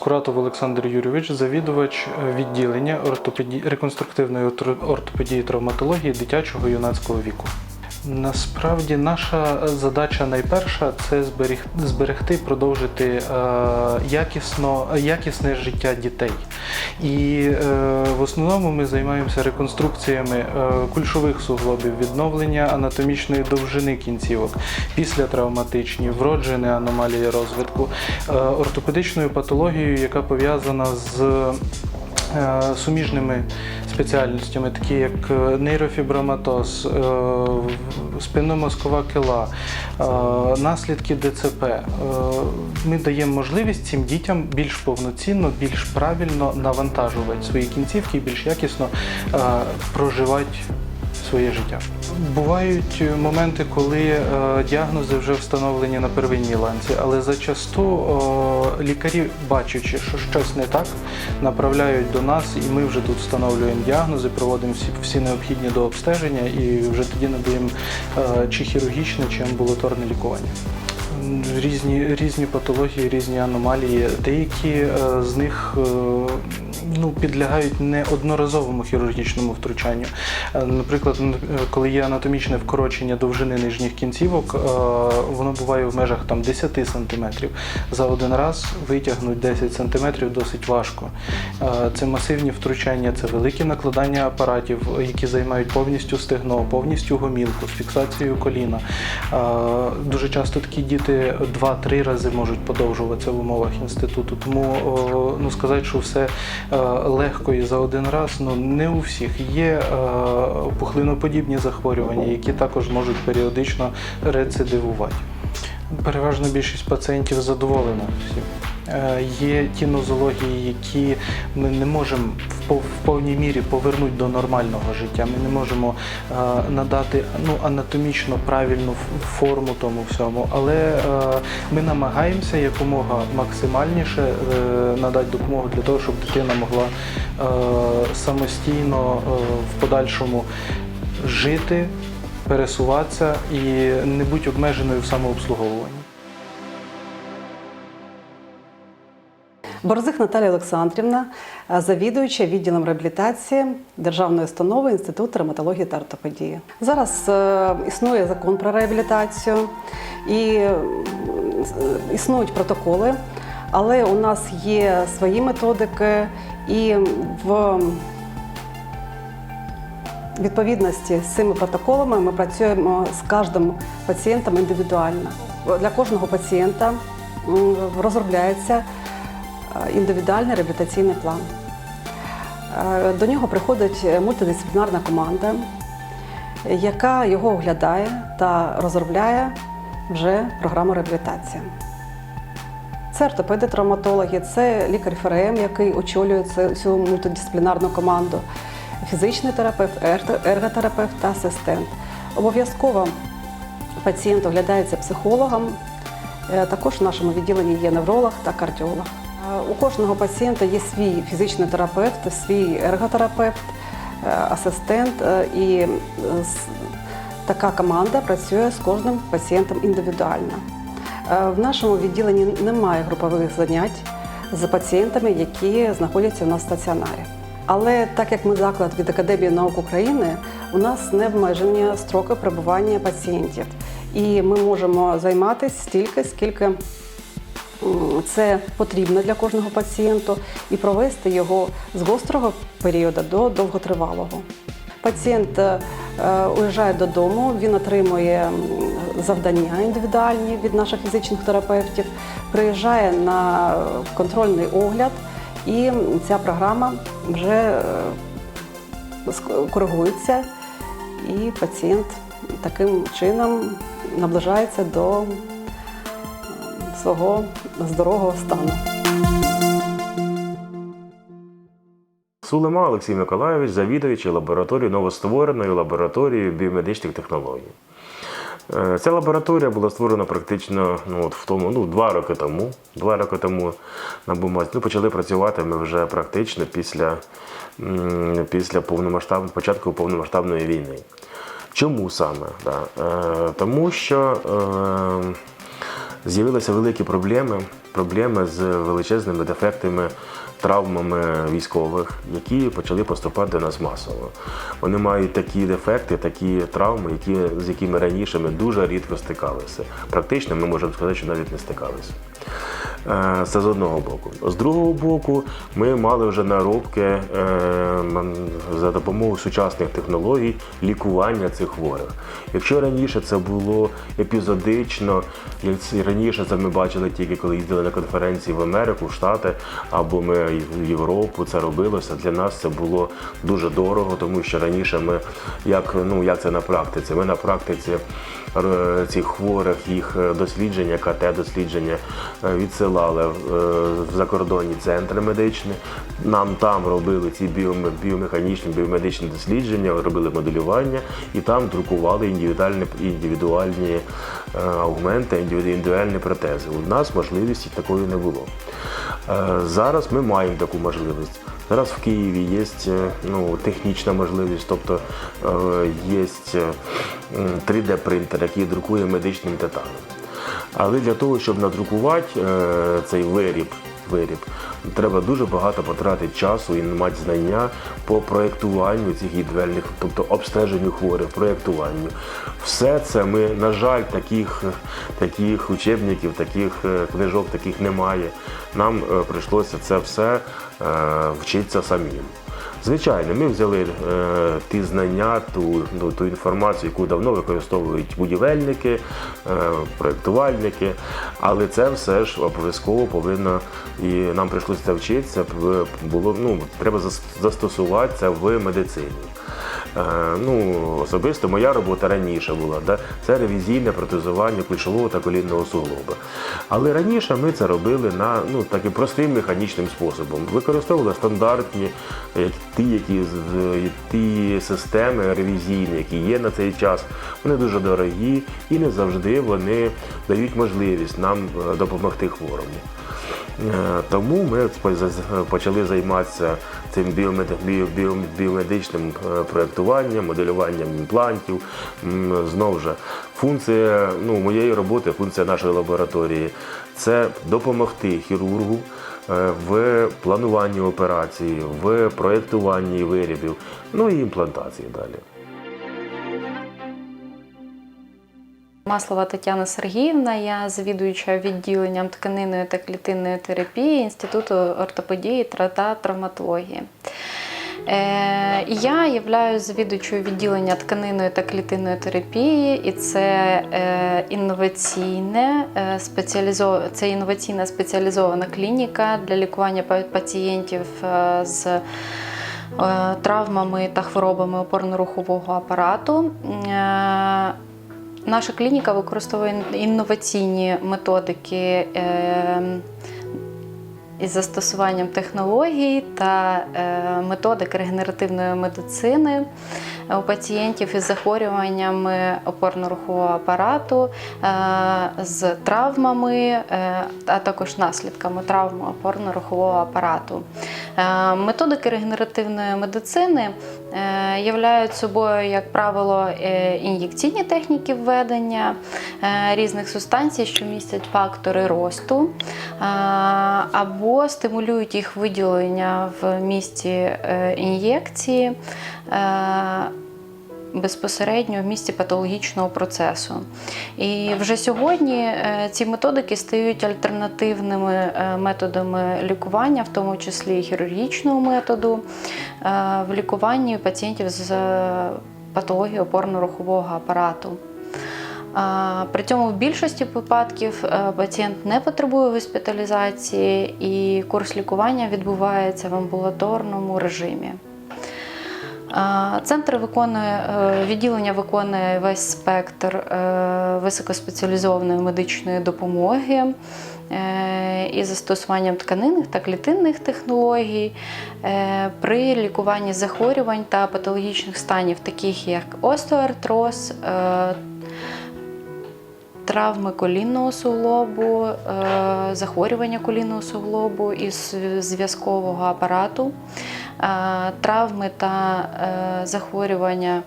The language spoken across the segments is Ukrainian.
Скуратов Олександр Юрійович, завідувач е, відділення ортопеді... реконструктивної ортопедії травматології дитячого юнацького віку. Насправді наша задача найперша це зберіг... зберегти, продовжити е, якісно, якісне життя дітей. І е, в основному ми займаємося реконструкціями е, кульшових суглобів, відновлення анатомічної довжини кінцівок, післятравматичні, вроджені аномалії розвитку, е, ортопедичною патологією, яка пов'язана з е, суміжними спеціальностями, такі як е, нейрофіброматоз, е, спинномозкова кила, е, наслідки ДЦП. Ми даємо можливість цим дітям більш повноцінно, більш правильно навантажувати свої кінцівки і більш якісно проживати своє життя. Бувають моменти, коли е, діагнози вже встановлені на первинній ланці, але зачасту е, лікарі, бачачи, що щось не так, направляють до нас, і ми вже тут встановлюємо діагнози, проводимо всі, всі необхідні до обстеження і вже тоді надаємо е, чи хірургічне, чи амбулаторне лікування. Різні, різні патології, різні аномалії. Деякі е, з них е, ну, підлягають не одноразовому хірургічному втручанню. Е, Наприклад, е, коли є анатомічне вкорочення довжини нижніх кінцівок, е, воно буває в межах там, 10 см. За один раз витягнути 10 см досить важко. Це масивні втручання, це великі накладання апаратів, які займають повністю стегно, повністю гомілку з фіксацією коліна. Дуже часто такі діти 2-3 рази можуть подовжуватися в умовах інституту. Тому ну, сказати, що все легко і за один раз, ну не у всіх. Є е, пухлиноподібні захворювання, які також можуть періодично рецидивувати. Переважна більшість пацієнтів задоволена всім. Е, Є ті нозології, які ми не можемо в повній мірі повернути до нормального життя. Ми не можемо е, надати ну, анатомічно правильну форму тому всьому, але е, ми намагаємося якомога максимальніше надати допомогу для того, щоб дитина могла самостійно в подальшому жити, пересуватися і не бути обмеженою в самообслуговуванні. Борзих Наталія Олександрівна, е, завідуюча відділом реабілітації Державної установи Інституту травматології та ортопедії. Зараз е, існує закон про реабілітацію і е, існують протоколи, але у нас є свої методики і в відповідності з цими протоколами ми працюємо з кожним пацієнтом індивідуально. Для кожного пацієнта розробляється індивідуальний реабілітаційний план. Е, До нього приходить мультидисциплінарна команда, яка його оглядає та розробляє вже програму реабілітації. Це ортопеди травматологи, це лікар ФРМ, який очолює цю- цю мультидисциплінарну команду, фізичний терапевт, ерготерапевт та асистент. Обов'язково пацієнт оглядається психологом. Е, Також в нашому відділенні є невролог та кардіолог. У кожного пацієнта є свій фізичний терапевт, свій ерготерапевт, е, асистент, е, і е, така команда працює з кожним пацієнтом індивідуально. В нашому відділенні немає групових занять з пацієнтами, які знаходяться в стаціонарі. Але так як ми заклад від Академії наук України, у нас не обмежені строки перебування пацієнтів. І ми можемо займатися стільки, скільки це потрібно для кожного пацієнту, і провести його з гострого періоду до довготривалого. Пацієнт е, уїжджає додому, він отримує завдання індивідуальні від наших фізичних терапевтів, приїжджає на контрольний огляд, і ця програма вже е, коригується, і пацієнт таким чином наближається до свого здорового стану. Сулема Олексій Миколайович, завідувач лабораторії новоствореної лабораторії біомедичних технологій. Е, Ця лабораторія була створена практично ну, от в тому, ну, два роки тому. Два роки тому на бумазі. Ну, почали працювати ми вже практично після, після повномасштаб... початку повномасштабної війни. Чому саме? Да. Е, тому що е, з'явилися великі проблеми проблеми з величезними дефектами, травмами військових, які почали поступати до нас масово. Вони мають такі дефекти, такі травми, які, з якими раніше ми дуже рідко стикалися. Практично ми можемо сказати, що навіть не стикалися. Е, Це з одного боку. З другого боку, ми мали вже наробки е, за допомогою сучасних технологій лікування цих хворих. Якщо раніше це було епізодично, раніше це ми бачили тільки коли їздили на конференції в Америку, в Штати або ми в Європу, це робилося. Для нас це було дуже дорого, тому що раніше ми як ну як це на практиці? Ми на практиці е, цих хворих, їх дослідження, КТ-дослідження е, відсилали е, в закордонні центри медичні. Нам там робили ці біомеханічні, біомедичні дослідження, робили моделювання і там друкували індивідуальні, індивідуальні е, аугменти, індивідуальні протези. У нас можливості такої не було. Е, Зараз ми маємо таку можливість. Зараз в Києві є ну, технічна можливість, тобто є 3D-принтер, який друкує медичним титаном. Але для того, щоб надрукувати е, цей виріб, виріб, треба дуже багато потратити часу і мати знання по проєктуванню цих індивідуальних, тобто обстеженню хворих, проєктуванню. Все це ми, на жаль, таких, таких учебників, таких е, книжок таких немає. Нам е, прийшлося це все вчитися самим. Звичайно, ми взяли е, ті знання, ту, ну, ту інформацію, яку давно використовують будівельники, е, проєктувальники, але це все ж обов'язково повинно, і нам прийшлося вчитися, було, ну, треба зас- застосувати це в медицині. Е, ну, особисто моя робота раніше була, да? це ревізійне протезування ключового та колінного суглоба. Але раніше ми це робили на ну, таким простим механічним способом. Використовували стандартні е, ті, які, ті системи ревізійні, які є на цей час. Вони дуже дорогі і не завжди вони дають можливість нам е, допомогти хворому. Тому ми почали займатися цим біомед- біо- біо- біомедичним е, проєктуванням, моделюванням імплантів. Знову ж, функція ну, моєї роботи, функція нашої лабораторії це допомогти хірургу е, в плануванні операції, в проєктуванні виробів, ну і імплантації далі. Маслова Тетяна Сергіївна, я завідуюча відділенням тканинної та клітинної терапії Інституту ортопедії та травматології. Е, Я являюся завідувачою відділення тканинної та клітинної терапії, і це е, інноваційне е, це інноваційна спеціалізована клініка для лікування пацієнтів з травмами та хворобами опорно-рухового апарату. Наша клініка використовує інноваційні методики із застосуванням технологій та е, методик регенеративної медицини у пацієнтів із захворюваннями опорно-рухового апарату, е, з травмами, е, а також наслідками травм опорно-рухового апарату. Е, Методики регенеративної медицини е, являють собою, як правило, е, ін'єкційні техніки введення різних субстанцій, що містять фактори росту, або стимулюють їх виділення в місці ін'єкції. Безпосередньо в місці патологічного процесу. І вже сьогодні е, ці методики стають альтернативними е, методами лікування, в тому числі хірургічного методу, е, в лікуванні пацієнтів з патологією опорно-рухового апарату. При цьому в більшості випадків пацієнт не потребує госпіталізації і курс лікування відбувається в амбулаторному режимі. Центр виконує е, відділення виконує весь спектр е, високоспеціалізованої медичної допомоги е, із застосуванням тканинних та клітинних технологій при лікуванні захворювань та патологічних станів, таких як остеоартроз, травми колінного суглобу, захворювання колінного суглобу із зв'язкового апарату, травми та е, захворювання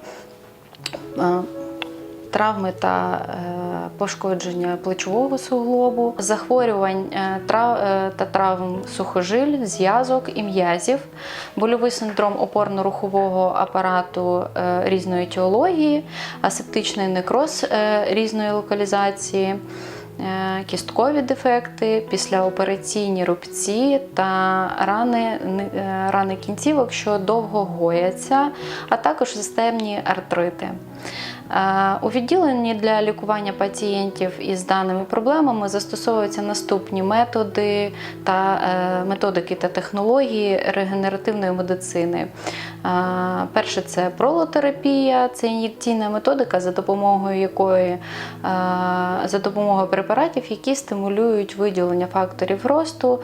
е, травми та е, пошкодження плечового суглобу, захворювань е, е, та травм сухожиль, зв'язок і м'язів, больовий синдром опорно-рухового апарату е, різної етіології, асептичний некроз е, різної локалізації. Е, Кісткові дефекти, післяопераційні рубці та рани, е, рани кінцівок, що довго гояться, а також системні артрити. Е, У відділенні для лікування пацієнтів із даними проблемами застосовуються наступні методи та е, методики та технології регенеративної медицини. Е, Перше це пролотерапія, це ін'єкційна методика, за допомогою якої за допомогою препаратів, які стимулюють виділення факторів росту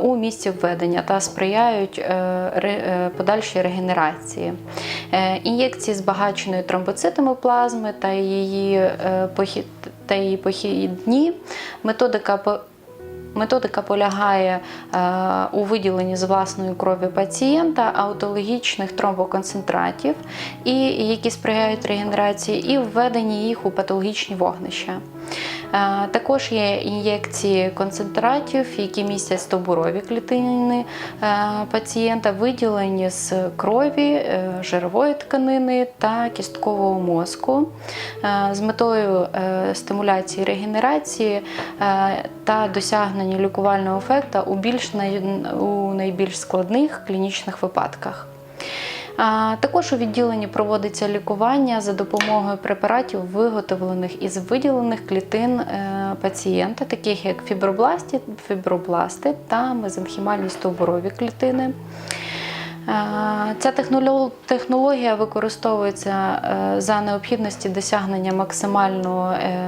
у місці введення та сприяють подальшій регенерації. Ін'єкції збагаченої тромбоцитами плазми та її е, та її похідні методика Методика полягає е, у виділенні з власної крові пацієнта аутологічних тромбоконцентратів, і, які сприяють регенерації, і введенні їх у патологічні вогнища. Е, також є ін'єкції концентратів, які містять стовбурові клітини е, пацієнта, виділені з крові, е, жирової тканини та кісткового мозку з метою стимуляції регенерації та досягнення лікувального ефекту у, більш у найбільш складних клінічних випадках. Також у відділенні проводиться лікування за допомогою препаратів, виготовлених із виділених клітин е, пацієнта, таких як фібробласти, фібробласти та мезенхімальні стовбурові клітини. Е, Ця техноло- технологія використовується е, за необхідності досягнення максимального е,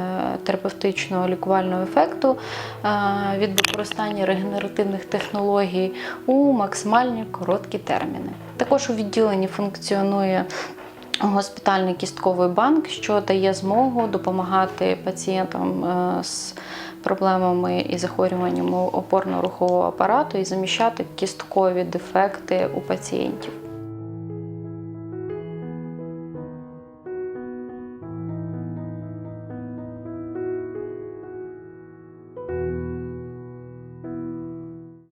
терапевтичного лікувального ефекту від використання регенеративних технологій у максимальні короткі терміни. Також у відділенні функціонує госпітальний кістковий банк, що дає змогу допомагати пацієнтам е, з проблемами і захворюваннями опорно-рухового апарату і заміщати кісткові дефекти у пацієнтів.